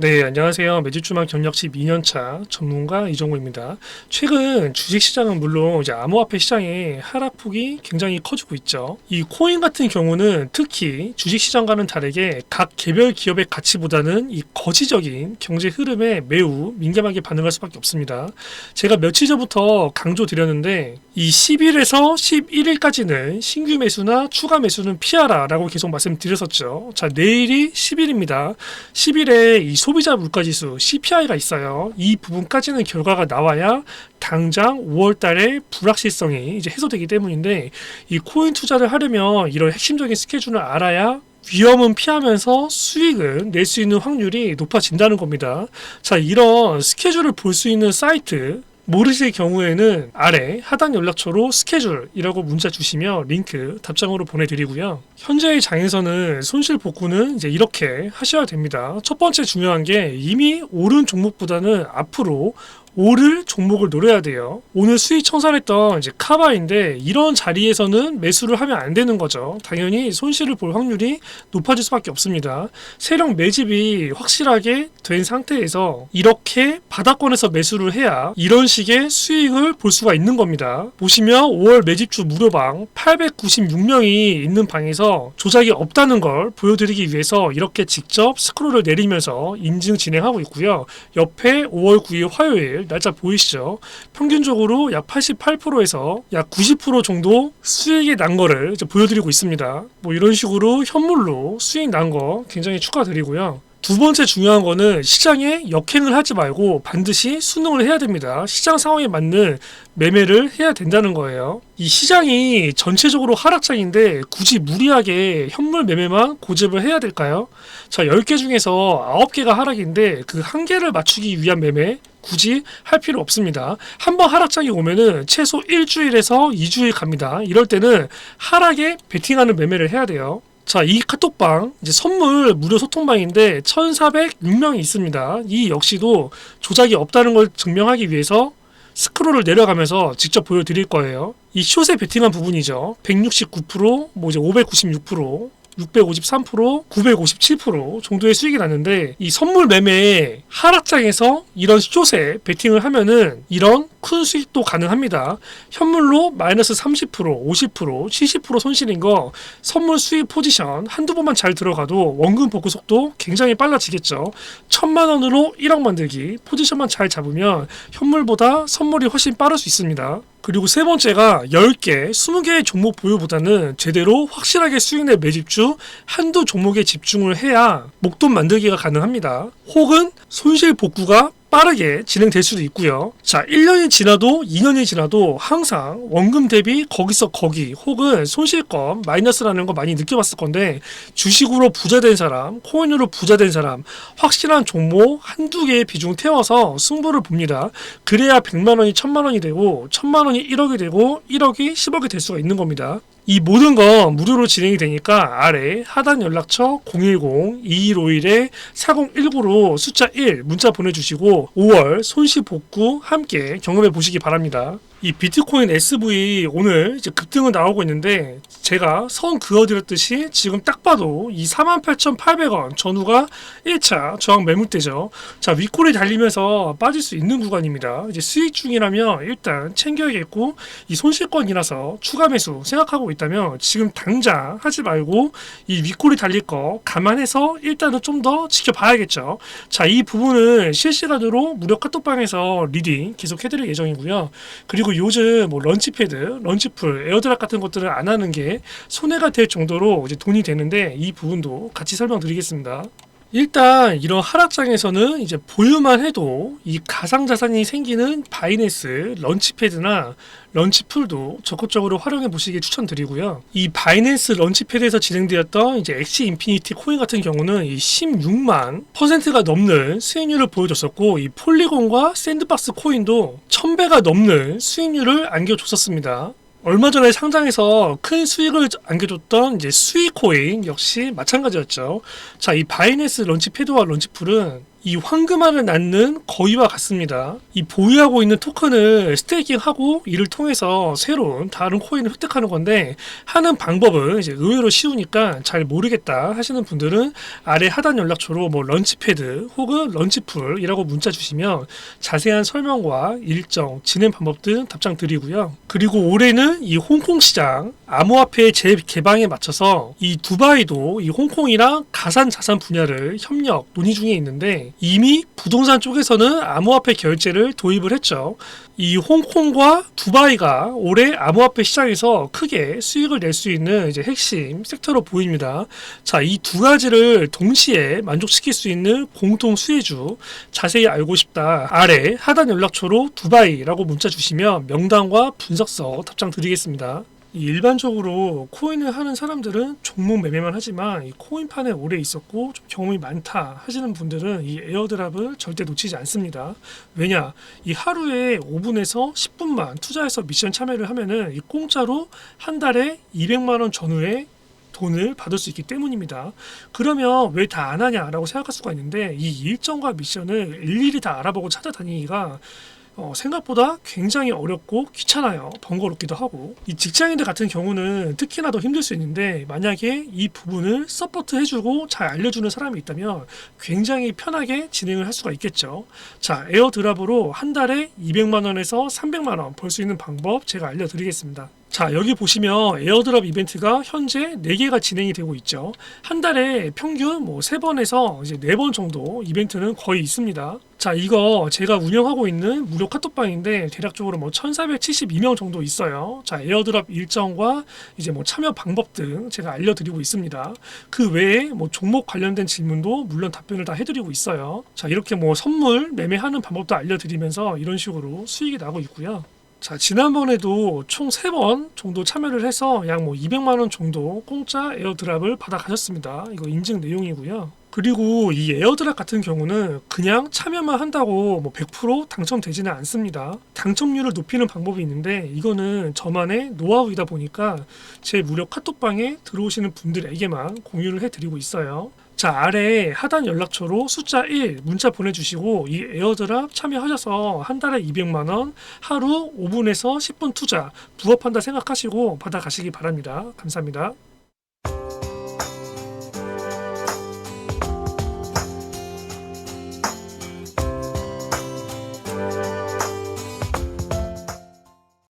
네, 안녕하세요. 매주주만 경력치 2년차 전문가 이정우입니다. 최근 주식시장은 물론 이제 암호화폐 시장의 하락폭이 굉장히 커지고 있죠. 이 코인 같은 경우는 특히 주식시장과는 다르게 각 개별 기업의 가치보다는 이 거시적인 경제 흐름에 매우 민감하게 반응할 수밖에 없습니다. 제가 며칠 전부터 강조드렸는데 이 10일에서 11일까지는 신규 매수나 추가 매수는 피하라 라고 계속 말씀드렸었죠. 자, 내일이 10일입니다. 10일에 이 소비자 물가지수 CPI가 있어요. 이 부분까지는 결과가 나와야 당장 5월 달에 불확실성이 이제 해소되기 때문인데 이 코인 투자를 하려면 이런 핵심적인 스케줄을 알아야 위험은 피하면서 수익을 낼수 있는 확률이 높아진다는 겁니다. 자, 이런 스케줄을 볼 수 있는 사이트 모르실 경우에는 아래 하단 연락처로 스케줄이라고 문자 주시면 링크 답장으로 보내드리고요. 현재의 장에서는 손실 복구는 이제 이렇게 하셔야 됩니다. 첫 번째 중요한 게 이미 오른 종목보다는 앞으로 오를 종목을 노려야 돼요. 오늘 수익 청산했던 이제 카바인데 이런 자리에서는 매수를 하면 안 되는 거죠. 당연히 손실을 볼 확률이 높아질 수밖에 없습니다. 세력 매집이 확실하게 된 상태에서 이렇게 바닥권에서 매수를 해야 이런 식의 수익을 볼 수가 있는 겁니다. 보시면 5월 매집주 무료방 896명이 있는 방에서 조작이 없다는 걸 보여드리기 위해서 이렇게 직접 스크롤을 내리면서 인증 진행하고 있고요. 옆에 5월 9일 화요일 날짜 보이시죠? 평균적으로 약 88%에서 약 90% 정도 수익이 난 거를 이제 보여드리고 있습니다. 뭐 이런 식으로 현물로 수익 난 거 굉장히 축하드리고요. 두 번째 중요한 거는 시장에 역행을 하지 말고 반드시 순응을 해야 됩니다. 시장 상황에 맞는 매매를 해야 된다는 거예요. 이 시장이 전체적으로 하락장인데 굳이 무리하게 현물 매매만 고집을 해야 될까요? 자, 10개 중에서 9개가 하락인데 그 한 개를 맞추기 위한 매매 굳이 할 필요 없습니다. 한번 하락장이 오면은 최소 일주일에서 2주일 갑니다. 이럴 때는 하락에 베팅하는 매매를 해야 돼요. 자, 이 카톡방 이제 선물 무료 소통방인데 1,406명이 있습니다. 이 역시도 조작이 없다는 걸 증명하기 위해서 스크롤을 내려가면서 직접 보여드릴 거예요. 이 숏에 베팅한 부분이죠. 169%, 뭐 이제 596%, 653%, 957% 정도의 수익이 났는데 이 선물 매매의 하락장에서 이런 숏에 베팅을 하면은 이런 큰 수익도 가능합니다. 현물로 마이너스 30%, 50%, 70% 손실인 거 선물 수익 포지션 한두 번만 잘 들어가도 원금 복구 속도 굉장히 빨라지겠죠. 천만 원으로 1억 만들기 포지션만 잘 잡으면 현물보다 선물이 훨씬 빠를 수 있습니다. 그리고 세 번째가 10개, 20개의 종목 보유보다는 제대로 확실하게 수익 낼 매집주 한두 종목에 집중을 해야 목돈 만들기가 가능합니다. 혹은 손실 복구가 빠르게 진행될 수도 있고요. 자, 1년이 지나도 2년이 지나도 항상 원금 대비 거기서 거기 혹은 손실권 마이너스라는 거 많이 느껴봤을 건데 주식으로 부자 된 사람, 코인으로 부자 된 사람 확실한 종목 한두 개의 비중 태워서 승부를 봅니다. 그래야 100만 원이 1000만 원이 되고 1000만 원이 1억이 되고 1억이 10억이 될 수가 있는 겁니다. 이 모든 건 무료로 진행이 되니까 아래 하단 연락처 010-2151-4019로 숫자 1 문자 보내주시고 5월 손실 복구 함께 경험해 보시기 바랍니다. 이 비트코인 SV 오늘 이제 급등은 나오고 있는데 제가 선 그어드렸듯이 지금 딱 봐도 이 48,800원 전후가 1차 저항 매물대죠. 자 윗골이 달리면서 빠질 수 있는 구간입니다. 이제 수익 중이라면 일단 챙겨야겠고 이 손실권이라서 추가 매수 생각하고 있다면 지금 당장 하지 말고 이 윗골이 달릴 거 감안해서 일단은 좀 더 지켜봐야겠죠. 자 이 부분은 실시간으로 무료 카톡방에서 리딩 계속 해드릴 예정이고요. 그리고 그리고 요즘 뭐 런치패드, 런치풀, 에어드랍 같은 것들을 안 하는 게 손해가 될 정도로 이제 돈이 되는데 이 부분도 같이 설명드리겠습니다. 일단 이런 하락장에서는 이제 보유만 해도 이 가상자산이 생기는 바이낸스 런치패드나 런치풀도 적극적으로 활용해 보시길 추천드리고요. 이 바이낸스 런치패드에서 진행되었던 이제 엑시 인피니티 코인 같은 경우는 이 16만 퍼센트가 넘는 수익률을 보여줬었고 이 폴리곤과 샌드박스 코인도 1000배가 넘는 수익률을 안겨줬었습니다. 얼마 전에 상장해서 큰 수익을 안겨줬던 이제 수익코인 역시 마찬가지였죠. 자, 이 바이낸스 런치패드와 런치풀은 이 황금알을 낳는 거위와 같습니다. 이 보유하고 있는 토큰을 스테이킹하고 이를 통해서 새로운 다른 코인을 획득하는 건데 하는 방법은 이제 의외로 쉬우니까 잘 모르겠다 하시는 분들은 아래 하단 연락처로 뭐 런치패드 혹은 런치풀이라고 문자 주시면 자세한 설명과 일정, 진행 방법 등 답장 드리고요. 그리고 올해는 이 홍콩 시장 암호화폐 재개방에 맞춰서 이 두바이도 이 홍콩이랑 가산 자산 분야를 협력 논의 중에 있는데 이미 부동산 쪽에서는 암호화폐 결제를 도입을 했죠. 이 홍콩과 두바이가 올해 암호화폐 시장에서 크게 수익을 낼 수 있는 이제 핵심 섹터로 보입니다. 자, 이 두 가지를 동시에 만족시킬 수 있는 공통 수혜주 자세히 알고 싶다. 아래 하단 연락처로 두바이라고 문자 주시면 명단과 분석서 답장 드리겠습니다. 이 일반적으로 코인을 하는 사람들은 종목 매매만 하지만 이 코인판에 오래 있었고 좀 경험이 많다 하시는 분들은 이 에어드랍을 절대 놓치지 않습니다. 왜냐 이 하루에 5분에서 10분만 투자해서 미션 참여를 하면은 이 공짜로 한 달에 200만 원 전후에 돈을 받을 수 있기 때문입니다. 그러면 왜 다 안 하냐라고 생각할 수가 있는데 이 일정과 미션을 일일이 다 알아보고 찾아다니기가 어, 생각보다 굉장히 어렵고 귀찮아요. 번거롭기도 하고. 이 직장인들 같은 경우는 특히나 더 힘들 수 있는데 만약에 이 부분을 서포트 해주고 잘 알려주는 사람이 있다면 굉장히 편하게 진행을 할 수가 있겠죠. 자, 에어드랍으로 한 달에 200만 원에서 300만 원 벌 수 있는 방법 제가 알려드리겠습니다. 자, 여기 보시면 에어드랍 이벤트가 현재 4개가 진행이 되고 있죠. 한 달에 평균 뭐 3번에서 이제 4번 정도 이벤트는 거의 있습니다. 자, 이거 제가 운영하고 있는 무료 카톡방인데 대략적으로 뭐 1472명 정도 있어요. 자, 에어드랍 일정과 이제 뭐 참여 방법 등 제가 알려드리고 있습니다. 그 외에 뭐 종목 관련된 질문도 물론 답변을 다 해드리고 있어요. 자, 이렇게 뭐 선물 매매하는 방법도 알려드리면서 이런 식으로 수익이 나고 있고요. 자, 지난번에도 총 3번 정도 참여를 해서 약 뭐 200만 원 정도 공짜 에어드랍을 받아 가셨습니다. 이거 인증 내용이고요. 그리고 이 에어드랍 같은 경우는 그냥 참여만 한다고 뭐 100% 당첨되지는 않습니다. 당첨률을 높이는 방법이 있는데 이거는 저만의 노하우이다 보니까 제 무료 카톡방에 들어오시는 분들에게만 공유를 해드리고 있어요. 자 아래 하단 연락처로 숫자 1 문자 보내주시고 이 에어드랍 참여하셔서 한 달에 200만 원 하루 5분에서 10분 투자 부업한다 생각하시고 받아가시기 바랍니다. 감사합니다.